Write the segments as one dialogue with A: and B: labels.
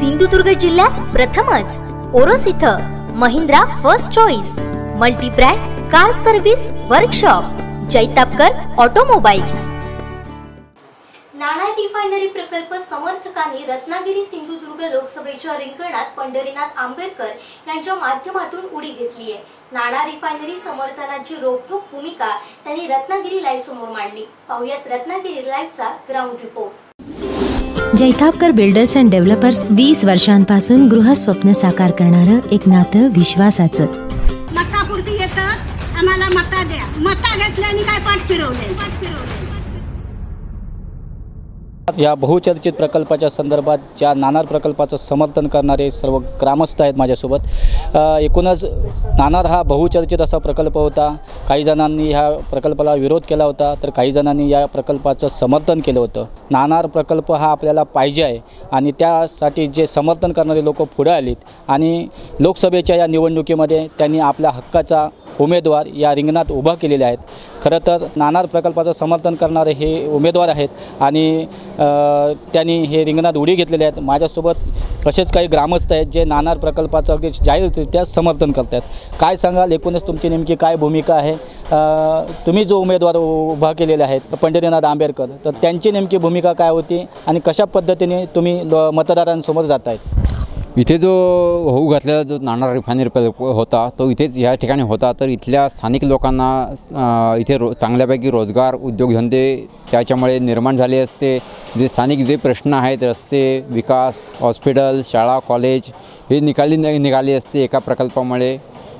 A: सिंधुदुर्ग जिल्ह्यात प्रथमच ओरोस इथं Mahindra first choice multibrand car service workshop Jaitapkar automobiles Nanar refinery प्रकल्प समर्थकांनी रत्नागिरी सिंधुदुर्ग लोकसभेच्या रिंगणात पंढरीनाथ आंबेडकर यांच्या माध्यमातून उडी घेतली आहे. नाणार रिफायनरी समर्थनाची रोखोक भूमिका त्यांनी रत्नागिरी लाईव्ह समोर मांडली. पाहुयात Ratnagiri लाईव्हचा ground report
B: Jaitapkar builders and developers वीस वर्षांपासून गृहस्वप्न साकार करणारं एक नातं विश्वासाचं.
C: मतापुरती येतात आम्हाला मता द्या. मता घेतल्याने काय पाठ फिरवले पाठ फिरवले?
D: या बहुचर्चित प्रकल्पाच्या संदर्भात ज्या नाणार प्रकल्पाचं समर्थन करणारे सर्व ग्रामस्थ आहेत माझ्यासोबत एकूणच नाणार हा बहुचर्चित असा प्रकल्प होता. काही जणांनी ह्या प्रकल्पाला विरोध केला होता तर काही जणांनी या प्रकल्पाचं समर्थन केलं होतं. नाणार प्रकल्प हा आपल्याला पाहिजे आहे आणि त्यासाठी जे समर्थन करणारे लोक पुढे आलीत आणि लोकसभेच्या या निवडणुकीमध्ये त्यांनी आपल्या हक्काचा उमेदवार या रिंगणात उभा केलेले आहेत. खरं तर नाणार प्रकल्पाचं समर्थन करणारे हे उमेदवार आहेत आणि त्यांनी हे रिंगणात उडी घेतलेले आहेत. माझ्यासोबत असेच काही ग्रामस्थ आहेत जे नाणार प्रकल्पाचं अगदी जाहीररित्या समर्थन करत आहेत काय सांगाल एकूणच तुमची नेमकी काय भूमिका आहे? तुम्ही जो उमेदवार उभा केलेले आहेत पंढरीनाथ आंबेडकर तर त्यांची नेमकी भूमिका काय होती आणि कशा पद्धतीने तुम्ही ल मतदारांसमोर जात आहेत
E: इथे जो होऊ घातलेला जो नाणार रिफायनरी प्रकल्प होता तो इथेच ह्या ठिकाणी होता. तर इथल्या स्थानिक लोकांना इथे रो चांगल्यापैकी रोजगार उद्योगधंदे त्याच्यामुळे निर्माण झाले असते. जे स्थानिक जे प्रश्न आहेत रस्ते विकास हॉस्पिटल शाळा कॉलेज हे निकाली नि निघाले असते एका प्रकल्पामुळे.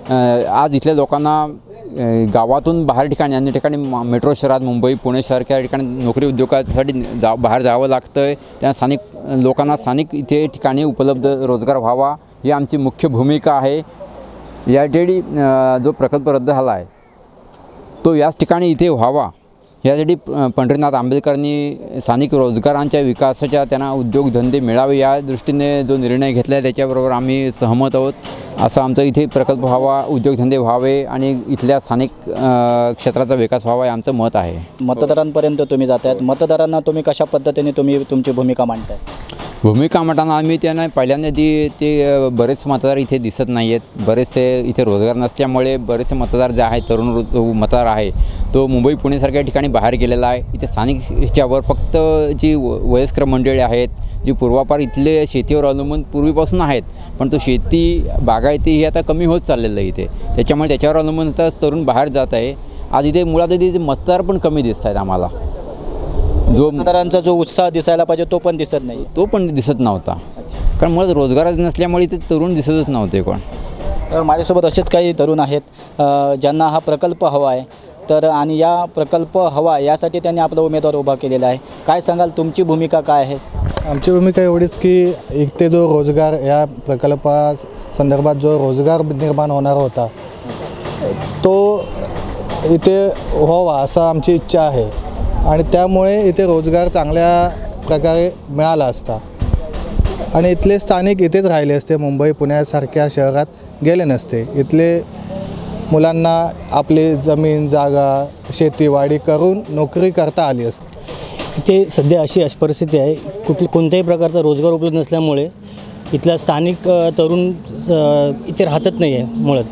E: आज इथल्या लोकांना गावातून बाहेर ठिकाणी अन्य ठिकाणी मेट्रो शहरात मुंबई पुणे सारख्या ठिकाणी नोकरी उद्योगासाठी जा बाहेर जावं लागतं आहे त्या स्थानिक लोकांना स्थानिक इथे ठिकाणी उपलब्ध रोजगार व्हावा ही आमची मुख्य भूमिका आहे. या ठिकाणी जो प्रकल्प रद्द झाला आहे तो याच ठिकाणी इथे व्हावा. यासाठी पंढरीनाथ आंबेडकरांनी स्थानिक रोजगारांच्या विकासाच्या त्यांना उद्योगधंदे मिळावे या दृष्टीने जो निर्णय घेतला आहे त्याच्याबरोबर आम्ही सहमत आहोत. असं आमचा इथे प्रकल्प व्हावा उद्योगधंदे व्हावे आणि इथल्या स्थानिक क्षेत्राचा विकास व्हावा हे आमचं मत आहे.
D: मतदारांपर्यंत तुम्ही जात आहेत मतदारांना तुम्ही कशा पद्धतीने तुम्ही तुमची भूमिका मांडताय?
E: भूमिका म्हणताना आम्ही त्यांना पहिल्यांदा ती ते बरेच मतदार इथे दिसत नाही आहेत बरेचसे इथे रोजगार नसल्यामुळे बरेचसे मतदार जे आहेत तरुण रोज मतदार आहे तो मुंबई पुणेसारख्या ठिकाणी बाहेर गेलेला आहे. इथे स्थानिक ह्याच्यावर फक्त जी व- वयस्कर मंडळी आहेत जी पूर्वापार इथले शेतीवर अवलंबून पूर्वीपासून आहेत पण तो शेती बागायती ही आता कमी होत चाललेलं आहे इथे. त्याच्यामुळे त्याच्यावर अवलंबून आता तरुण बाहेर जात आहे. आज इथे मुळात इथे मतदार पण कमी दिसत आहेत आम्हाला. जो
D: मतदारांचा जो उत्साह दिसायला पाहिजे तो पण दिसत नाही.
E: तो पण दिसत नव्हता. कारण मुळात रोजगारच नसल्यामुळे ते तरुण दिसतच नव्हते कोण.
D: तर माझ्यासोबत असेच काही तरुण आहेत ज्यांना हा प्रकल्प हवा आहे. तर आणि या प्रकल्प हवा यासाठी त्यांनी आपला उमेदवार उभा केलेला आहे. काय सांगाल तुमची भूमिका काय आहे?
F: आमची भूमिका एवढीच की इथे जो रोजगार या प्रकल्पा संदर्भात जो रोजगार निर्माण होणार होता तो इथे व्हावा असं आमची इच्छा आहे. आणि त्यामुळे इथे रोजगार चांगल्या प्रकारे मिळाला असता. आणि इथले स्थानिक इथेच राहिले असते. मुंबई पुण्यासारख्या शहरात गेले नसते. इथले मुलांना आपली जमीन जागा शेतीवाडी करून नोकरी करता आली असते.
G: इथे सध्या अशी अशी परिस्थिती आहे. कुठली कोणत्याही प्रकारचा रोजगार उपलब्ध नसल्यामुळे इथला स्थानिक तरुण इथे राहतच नाही आहे मुळात.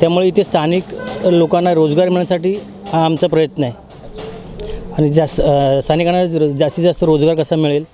G: त्यामुळे इथे स्थानिक लोकांना रोजगार मिळण्यासाठी हा आमचा प्रयत्न आहे. आणि जास्त स्थानिकांना जास्तीत जास्त रोजगार कसा मिळेल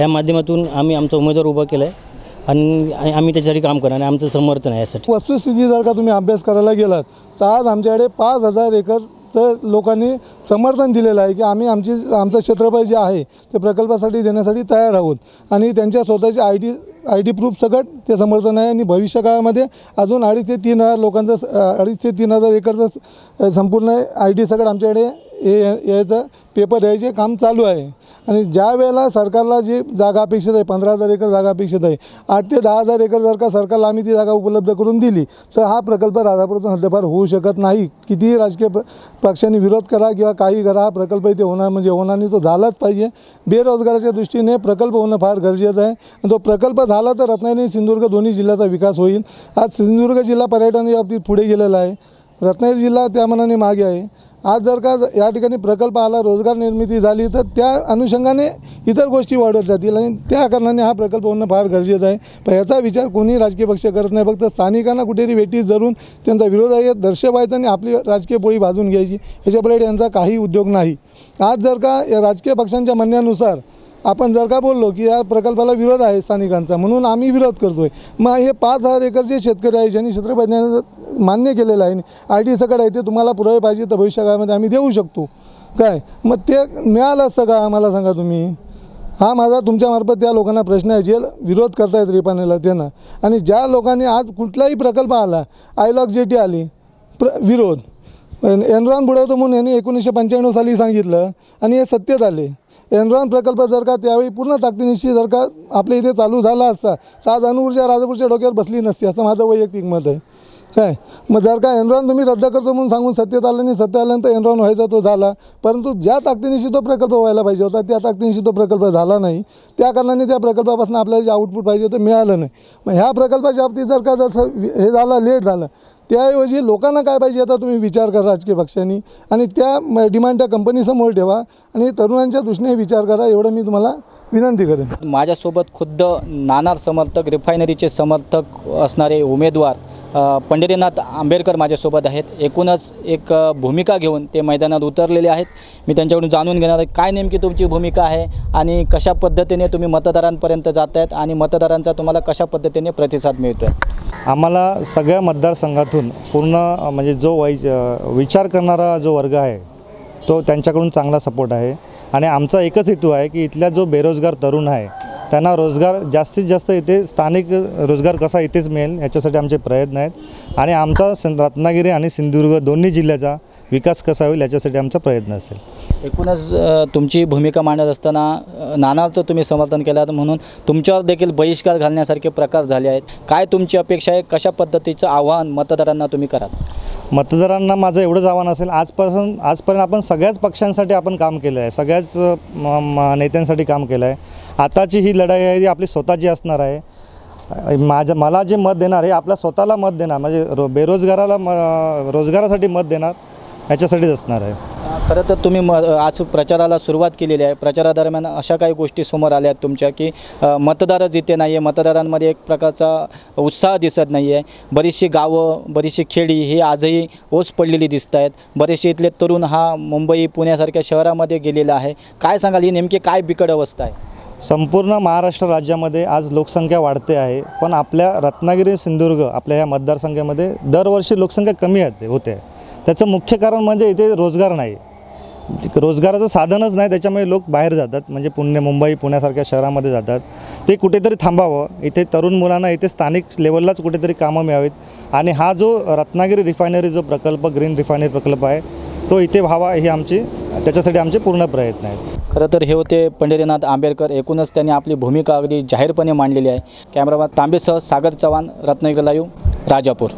G: या माध्यमातून आम्ही आमचा उमेदवार उभा केला आहे आणि आम्ही त्याच्यासाठी काम करणार आणि आमचं समर्थन आहे यासाठी.
H: वस्तुस्थिती जर का तुम्ही अभ्यास करायला गेलात तर आज आमच्याकडे पाच हजार एकरचं लोकांनी समर्थन दिलेलं आहे की आम्ही आमची आमचं क्षेत्रफळ जे आहे ते प्रकल्पासाठी देण्यासाठी तयार आहोत. आणि त्यांच्या स्वतःची I T I D proof सगळं ते समर्थन आहे. आणि भविष्य काळामध्ये अजून अडीच ते तीन हजार लोकांचं स- अडीच ते तीन हजार एकरचं संपूर्ण आय डी सगळं आमच्याकडे हे याचं पेपर द्यायचे काम चालू आहे. आणि ज्या वेळेला सरकारला जी जागा अपेक्षित आहे पंधरा हजार एकर जागा अपेक्षित आहे आठ ते दहा हजार एकर जर का सरकारला आम्ही ती जागा उपलब्ध करून दिली तर हा प्रकल्प राधापूरतून हद्दपार होऊ शकत नाही. कितीही राजकीय प- पक्षांनी विरोध करा किंवा काही करा हा प्रकल्प इथे होणार म्हणजे होणार नाही तो झालाच पाहिजे. बेरोजगाराच्या दृष्टीने प्रकल्प होणं फार गरजेचं आहे. आणि तो प्रकल्प झाला तर रत्नागिरी सिंधुदुर्ग दोन्ही जिल्ह्याचा विकास होईल. आज सिंधुदुर्ग जिल्हा पर्यटनाच्या बाबतीत पुढे गेलेला आहे. रत्नागिरी जिल्हा त्या मनाने मागे आहे. आज जर का या ठिकाणी प्रकल्प आला रोजगार निर्मिती झाली तर त्या अनुषंगाने इतर गोष्टी वाढत जातील आणि त्या कारणाने हा प्रकल्प होणं फार गरजेचं आहे. पण याचा विचार कोणी राजकीय पक्ष करत नाही. फक्त स्थानिकांना कुठेतरी वेटी धरून त्यांचा विरोध आहे दर्शवायचा आणि आपली राजकीय पोळी भाजून घ्यायची. ह्याच्यापलीकडे यांचा काही उद्योग नाही. आज जर का या राजकीय पक्षांच्या म्हणण्यानुसार आपण जर का बोललो की या प्रकल्पाला विरोध आहे स्थानिकांचा म्हणून आम्ही विरोध करतोय. मग हे पाच हजार एकरचे शेतकरी आहे ज्यांनी क्षेत्रप्रज्ञानं मान्य केलेलं आहे आय डी सकट आहे ते तुम्हाला पुरावे पाहिजे तर भविष्यकाळामध्ये आम्ही देऊ शकतो. काय? मग ते मिळालं असतं का? आम्हाला सांगा तुम्ही. हा माझा तुमच्यामार्फत त्या लोकांना प्रश्न आहे जे विरोध करतायत रिपानेला त्यांना. आणि ज्या लोकांनी आज कुठलाही प्रकल्प आला आयलॉग जे टी आली प्र विरोध. एनरॉन बुडवतो म्हणून यांनी एकोणीसशे पंच्याण्णव साली सांगितलं आणि हे सत्तेत आले. एनरॉन प्रकल्प जर का त्यावेळी पूर्ण ताकदीनिशी जर का आपल्या इथे चालू झाला असता तर आज अणुऊर्जा राजापूरच्या डोक्यावर बसली नसती असं माझं वैयक्तिक मत आहे. काय? मग जर का एनरॉन तुम्ही रद्द करतो म्हणून सांगून सत्तेत आलं नाही सत्य आल्यानंतर एनरॉन व्हायचा तो झाला. परंतु ज्या ताकदीनिशी तो प्रकल्प व्हायला पाहिजे होता त्या ताकदीनिशी तो प्रकल्प झाला नाही. त्या कारणाने त्या प्रकल्पापासून आपल्याला जे आउटपुट पाहिजे होतं मिळालं नाही. मग ह्या प्रकल्पाच्या बाबतीत जर का जसं हे झालं लेट झालं त्याऐवजी लोकांना काय पाहिजे आता तुम्ही विचार करा राजकीय पक्षांनी. आणि त्या डिमांड त्या कंपनीसमोर ठेवा आणि तरुणांच्या दृष्टीने विचार करा एवढं मी तुम्हाला विनंती करेन.
D: माझ्यासोबत खुद्द नाणार समर्थक रिफायनरीचे समर्थक असणारे उमेदवार पंढरीनाथ आंबेडकर माझ्यासोबत आहेत. एकूणच एक भूमिका घेऊन ते मैदानात उतरलेले आहेत. मी त्यांच्याकडून जाणून घेणार आहे काय नेमकी तुमची भूमिका आहे आणि कशा पद्धतीने तुम्ही मतदारांपर्यंत जात आहेत आणि मतदारांचा तुम्हाला कशा पद्धतीने प्रतिसाद मिळतो आहे
I: आम्हाला सगळ्या मतदारसंघातून पूर्ण म्हणजे जो वै विचार करणारा जो वर्ग आहे तो त्यांच्याकडून चांगला सपोर्ट आहे. आणि आमचा एकच हेतू आहे की इथल्या जो बेरोजगार तरुण आहे त्यांना रोजगार जास्तीत जास्त इथे स्थानिक रोजगार कसा इथेच मिळेल याच्यासाठी आमचे प्रयत्न आहेत. आणि आमचा रत्नागिरी आणि सिंधुदुर्ग दोन्ही जिल्ह्याचा विकास कसा होईल याच्यासाठी आमचा प्रयत्न असेल.
D: एकूणच तुमची भूमिका मांडत असताना नानाचं तुम्ही समर्थन केलं म्हणून तुमच्यावर देखील बहिष्कार घालण्यासारखे प्रकार झाले आहेत. काय तुमची अपेक्षा आहे? कशा पद्धतीचं आव्हान मतदारांना तुम्ही कराल?
I: मतदारांना माझं एवढंच आव्हान असेल आजपासून आजपर्यंत आपण सगळ्याच पक्षांसाठी आपण काम केलं आहे सगळ्याच म- नेत्यांसाठी काम केलं आहे आताची ही लढाई आहे ती आपली स्वतःची असणार आहे. माझ्या माझं मला जे मत देणार हे आपल्या स्वतःला मत देणार म्हणजे रो बेरोजगाराला म रोजगारासाठी मत देणार याच्यासाठीच असणार आहे.
D: खरं तर तुम्ही म आज प्रचाराला सुरुवात केलेली आहे. प्रचारादरम्यान अशा काही गोष्टी समोर आल्या आहेत तुमच्या की मतदारच इथे नाही आहे मतदारांमध्ये एक प्रकारचा उत्साह दिसत नाही आहे बरीचशी गावं बरीचशी खेडी ही आजही ओस पडलेली दिसत आहेत. बरेचसे इथले तरुण हा मुंबई पुण्यासारख्या शहरामध्ये गेलेला आहे. काय सांगाल ही नेमकी काय बिकट अवस्था आहे?
I: संपूर्ण महाराष्ट्र राज्यामध्ये आज लोकसंख्या वाढते आहे. पण आपल्या रत्नागिरी सिंधुदुर्ग आपल्या या मतदारसंख्येमध्ये दरवर्षी लोकसंख्या कमी होते होते. त्याचं मुख्य कारण म्हणजे इथे रोजगार नाही. रोजगाराचं साधनच नाही त्याच्यामुळे लोक बाहेर जातात. म्हणजे पुणे मुंबई पुण्यासारख्या शहरामध्ये जातात. ते कुठेतरी थांबावं. इथे तरुण मुलांना इथे स्थानिक लेवललाच कुठेतरी कामं मिळावीत. आणि हा जो रत्नागिरी रिफायनरी जो प्रकल्प ग्रीन रिफायनरी प्रकल्प आहे तो इथे व्हावा ही आमची त्याच्यासाठी आमचे पूर्ण प्रयत्न आहेत.
D: खरं तर हे होते पंढरीनाथ आंबेडकर. एकूणच त्यांनी आपली भूमिका अगदी जाहीरपणे मांडलेली आहे. कॅमेरामॅन तांबेसह सागर चव्हाण रत्नागिरी लाईव्ह राजापूर.